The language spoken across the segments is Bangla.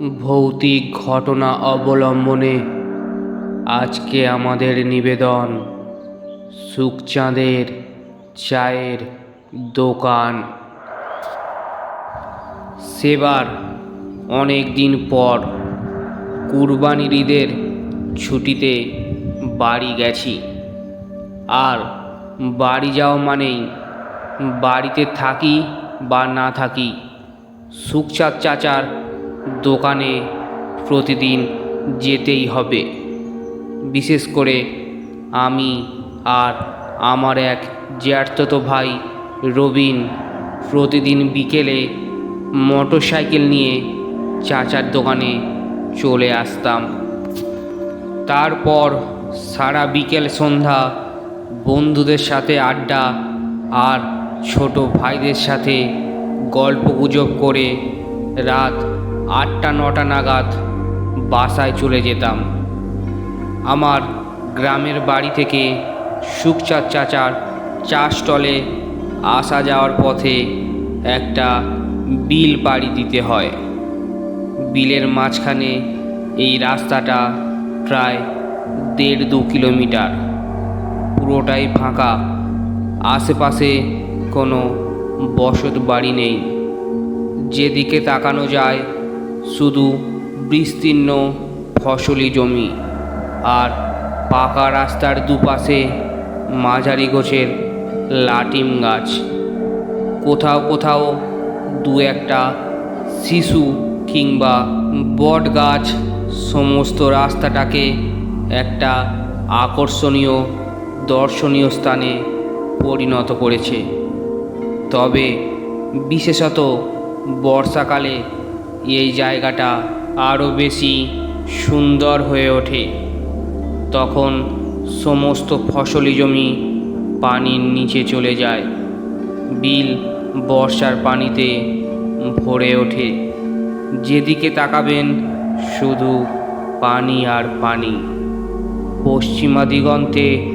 ভৌতিক ঘটনা অবলম্বনে আজকে আমাদের নিবেদন সুখচাঁদের চায়ের দোকান। সেবার অনেক দিন পর কুরবানির ঈদের ছুটিতে বাড়ি গেছি। আর বাড়ি যাওয়া মানেই বাড়িতে থাকি বা না থাকি, সুখচাঁদ চাচার দোকানে প্রতিদিন যেতেই হবে। বিশেষ করে আমি আর আমার এক জ্যাঠতো ভাই রবিন প্রতিদিন বিকেলে মোটরসাইকেল নিয়ে চাচার দোকানে চলে আসতাম। তারপর সারা বিকেল সন্ধ্যা বন্ধুদের সাথে আড্ডা আর ছোট ভাইদের সাথে গল্প গুজব করে রাত আটটা, নটা নাগাদ বাসায় চলে যেতাম। আমার গ্রামের বাড়ি থেকে সুখচাঁদ চাচার চা স্টলে আসা যাওয়ার পথে একটা বিল পাড়ি দিতে হয়। বিলের মাঝখানে এই রাস্তাটা প্রায় দেড় দু কিলোমিটার। পুরোটাই ফাঁকা। আশেপাশে কোনো বসত বাড়ি নেই। যেদিকে তাকানো যায় শুধু বিস্তীর্ণ ফসলি জমি আর পাকা রাস্তার দুপাশে মাঝারি গোছের লাটিম গাছ। কোথাও কোথাও দু একটা শিশু কিংবা বট গাছ সমস্ত রাস্তাটাকে একটা আকর্ষণীয়, দর্শনীয় স্থানে পরিণত করেছে। তবে বিশেষত বর্ষাকালে এই জায়গাটা আরও বেশি সুন্দর হয়ে ওঠে। তখন সমস্ত ফসলি জমি পানির নিচে চলে যায়। বিল বর্ষার পানিতে ভরে ওঠে। যেদিকে তাকাবেন, শুধু পানি আর পানি। পশ্চিমা দিগন্তে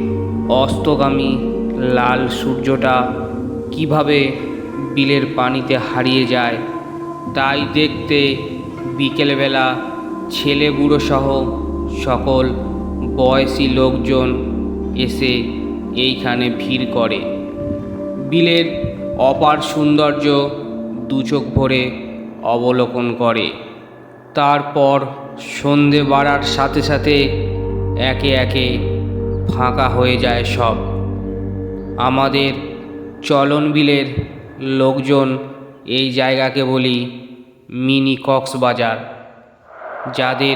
অস্তগামী লাল সূর্যটা কীভাবে বিলের পানিতে হারিয়ে যায় তাই দেখতে বিকেলবেলা ছেলে বুড়ো সহ সকল বয়সী লোকজন এসে এইখানে ভিড় করে। বিলের অপার সৌন্দর্য দু চোখ ভরে অবলোকন করে। তারপর সন্ধে বাড়ার সাথে সাথে একে একে ফাঁকা হয়ে যায় সব। আমাদের চলন বিলের লোকজন এই জায়গাকে বলি মিনি কক্সবাজার। যাদের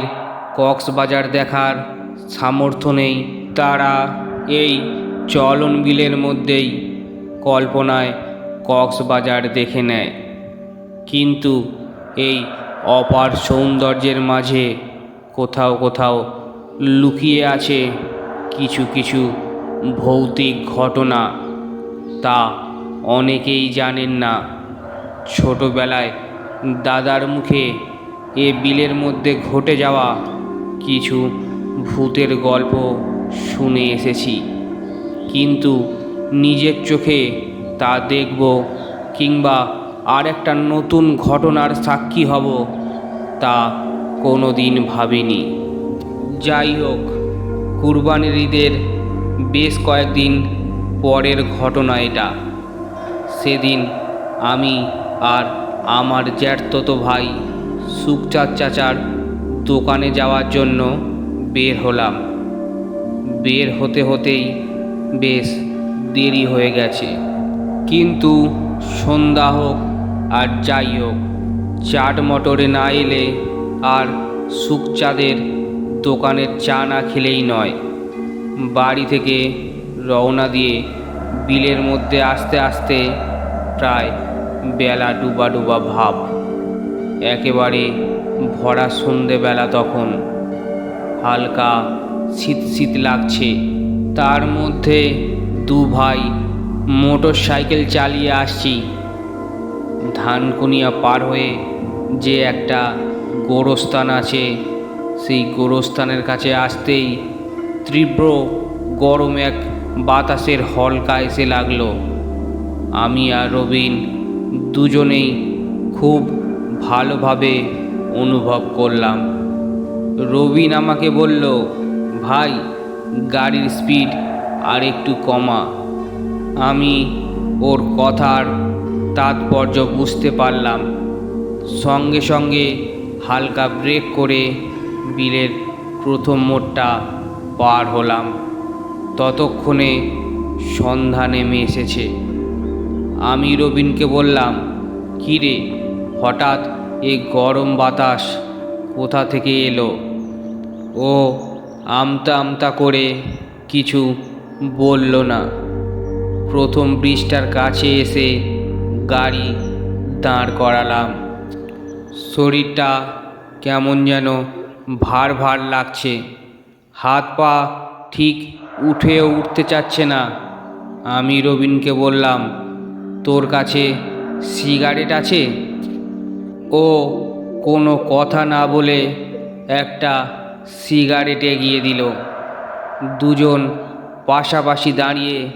কক্সবাজার দেখার সামর্থ্য নেই, তারা এই চলন বিলের মধ্যেই কল্পনায় কক্সবাজার দেখে নেয়। কিন্তু এই অপার সৌন্দর্যের মাঝে কোথাও কোথাও লুকিয়ে আছে কিছু কিছু ভৌতিক ঘটনা, তা অনেকেই জানেন না। ছোটবেলায় দাদার মুখে এ বিলের মধ্যে ঘটে যাওয়া কিছু ভূতের গল্প শুনে এসেছি। কিন্তু নিজের চোখে তা দেখব কিংবা আর একটা নতুন ঘটনার সাক্ষী হব তা কোনো দিন ভাবিনি। যাই হোক, কুরবানির ঈদের বেশ কয়েকদিন পরের ঘটনা এটা। সেদিন আমি আর আমার জ্যাঠতো ভাই সুখচাঁদ চাচার দোকানে যাওয়ার জন্য বের হলাম। বের হতে হতেই বেশ দেরি হয়ে গেছে। কিন্তু সন্ধ্যা হোক আর যাই হোক, চাট মটরে না এলে আর সুখচাঁদের দোকানের চা না খেলেই নয়। বাড়ি থেকে রওনা দিয়ে বিলের মধ্যে আসতে আসতে প্রায় বেলা ডুবা ডুবা ভাব। একেবারে ভরা সন্ধেবেলা তখন। হালকা শীত শীত লাগছে। তার মধ্যে দু ভাই মোটর সাইকেল চালিয়ে আসছি। ধানকুনিয়া পার হয়ে যে একটা গোরস্থান আছে, সেই গোরস্থানের কাছে আসতেই তীব্র গরম এক বাতাসের হলকা এসে লাগল। আমি আর রবিন দুজনেই খুব ভালোভাবে অনুভব করলাম। রবিন আমাকে বলল, ভাই, গাড়ির স্পিড আর একটু কমা। আমি ওর কথার তাৎপর্য বুঝতে পারলাম। সঙ্গে সঙ্গে হালকা ব্রেক করে বিলের প্রথম মোড়টা পার হলাম। ততক্ষণে সন্ধ্যা নেমে এসেছে। আমি রবিনকে বললাম রে, হঠাৎ এই গরম বাতাস কোথা থেকে এলো? ও, আমতা আমতা করে কিছু বলল না। প্রথম ব্রিজটার কাছে এসে গাড়ি দাঁড় করালাম। শরীরটা কেমন যেন ভার ভার লাগছে। হাত পা ঠিক উঠেও উঠতে চাচ্ছে না। আমি রবিনকে বললাম তোর কাছে সিগারেট আছে? ও, কোনো কথা না বলে একটা সিগারেট এগিয়ে দিল। দুজন পাশাপাশি দাঁড়িয়ে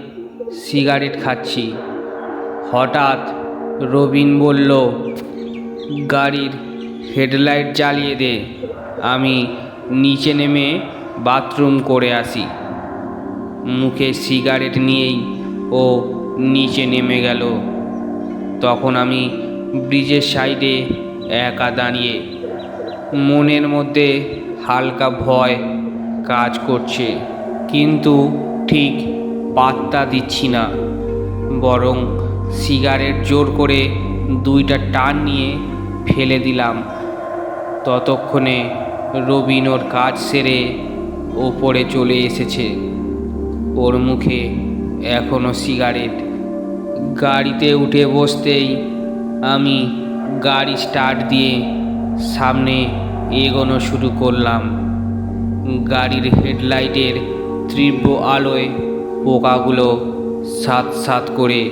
সিগারেট খাচ্ছি। হঠাৎ রবিন বলল, গাড়ির হেডলাইট জ্বালিয়ে দে, আমি নিচে নেমে বাথরুম করে আসি। মুখে সিগারেট নিয়েই ও নিচে নেমে গেল। তখন আমি ব্রিজের সাইডে একা দাঁড়িয়ে মনের মধ্যে হালকা ভয় কাজ করছে। কিন্তু ঠিক পাত্তা দিচ্ছি না, বরং সিগারেট জোর করে দুইটা টান নিয়ে ফেলে দিলাম। ততক্ষণে রবিন ওর কাজ সেরে ওপরে চলে এসেছে। ওর মুখে এখনও সিগারেট। গাড়িতে উঠে বসতেই আমি গাড়ি স্টার্ট দিয়ে সামনে এগোনো শুরু করলাম। গাড়ির হেডলাইটের তীব্র আলোয় পোকাগুলো সাত সাত করে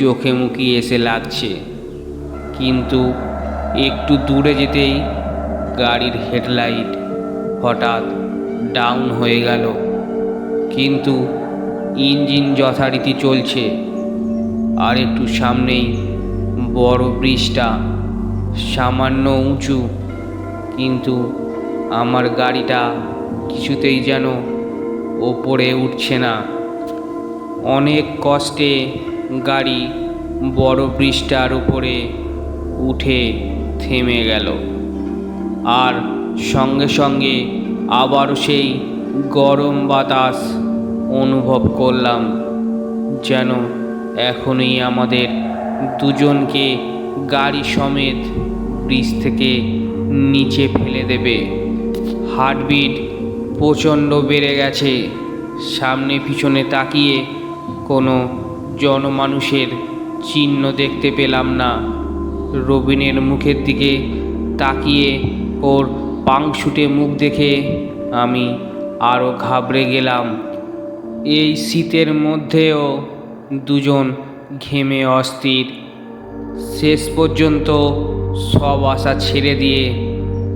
চোখে মুখে এসে লাগছে। কিন্তু একটু দূরে যেতেই গাড়ির হেডলাইট হঠাৎ ডাউন হয়ে গেল। কিন্তু ইঞ্জিন যথারীতি চলছে। আর একটু সামনেই বড় ব্রিজটা, সামান্য উঁচু। কিন্তু আমার গাড়িটা কিছুতেই যেন ওপরে উঠছে না। অনেক কষ্টে গাড়ি বড় ব্রিজটার উপরে উঠে থেমে গেল। আর সঙ্গে সঙ্গে আবারও সেই গরম বাতাস অনুভব করলাম যেন এখনই আমাদের দুজনকে গাড়ি সমেত ব্রিজ থেকে নিচে ফেলে দেবে। হার্টবিট প্রচণ্ড বেড়ে গেছে। সামনে পিছনে তাকিয়ে কোনো জনমানুষের চিহ্ন দেখতে পেলাম না। রবিনের মুখের দিকে তাকিয়ে ওর পাংশুটে মুখ দেখে আমি আরও ঘাবড়ে গেলাম। এই শীতের মধ্যেও দুজন ঘেমে অস্থির। শেষ পর্যন্ত সব আশা ছেড়ে দিয়ে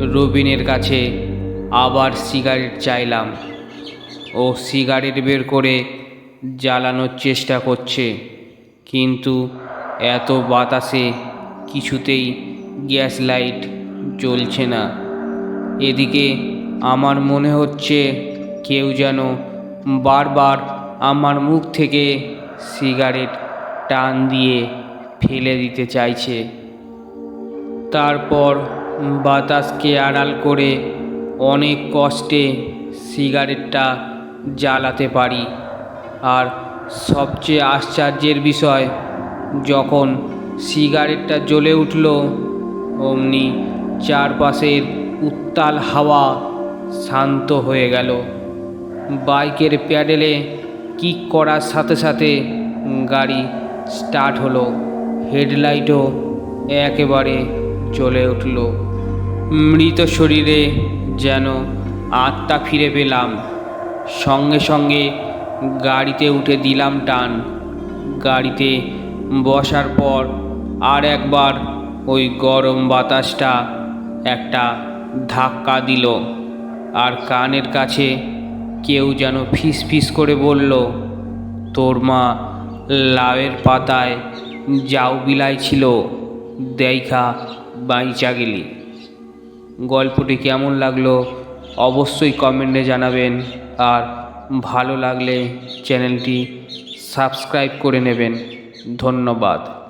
রবিনের কাছে আবার সিগারেট চাইলাম ও সিগারেট বের করে জ্বালানোর চেষ্টা করছে। কিন্তু এত বাতাসে কিছুতেই গ্যাস লাইট জ্বলছে না। এদিকে আমার মনে হচ্ছে কেউ যেন বারবার আমার মুখ থেকে সিগারেট টান দিয়ে ফেলে দিতে চাইছে। তারপর বাতাসকে আড়াল করে অনেক কষ্টে সিগারেটটা জ্বালাতে পারি। আর সবচেয়ে আশ্চর্যের বিষয়, যখন সিগারেটটা জ্বলে উঠল, অমনি চারপাশের উত্তাল হাওয়া শান্ত হয়ে গেল। বাইকের প্যাডেলে কিক করার সাথে সাথে গাড়ি স্টার্ট হলো। হেডলাইটও একেবারে জ্বলে উঠল। মৃত শরীরে যেন আত্মা ফিরে পেলাম। সঙ্গে সঙ্গে গাড়িতে উঠে দিলাম টান। গাড়িতে বসার পর আর একবার ওই গরম বাতাসটা একটা ধাক্কা দিল। আর কানের কাছে কেউ যেন ফিস ফিস করে বলল, তোর মা লাউয়ের পাতায় যাও বিলাই ছিল, দেখা বাইচা গেলি। গল্পটি কেমন লাগল অবশ্যই কমেন্টে জানাবেন, আর ভালো লাগলে চ্যানেলটি সাবস্ক্রাইব করে নেবেন। ধন্যবাদ।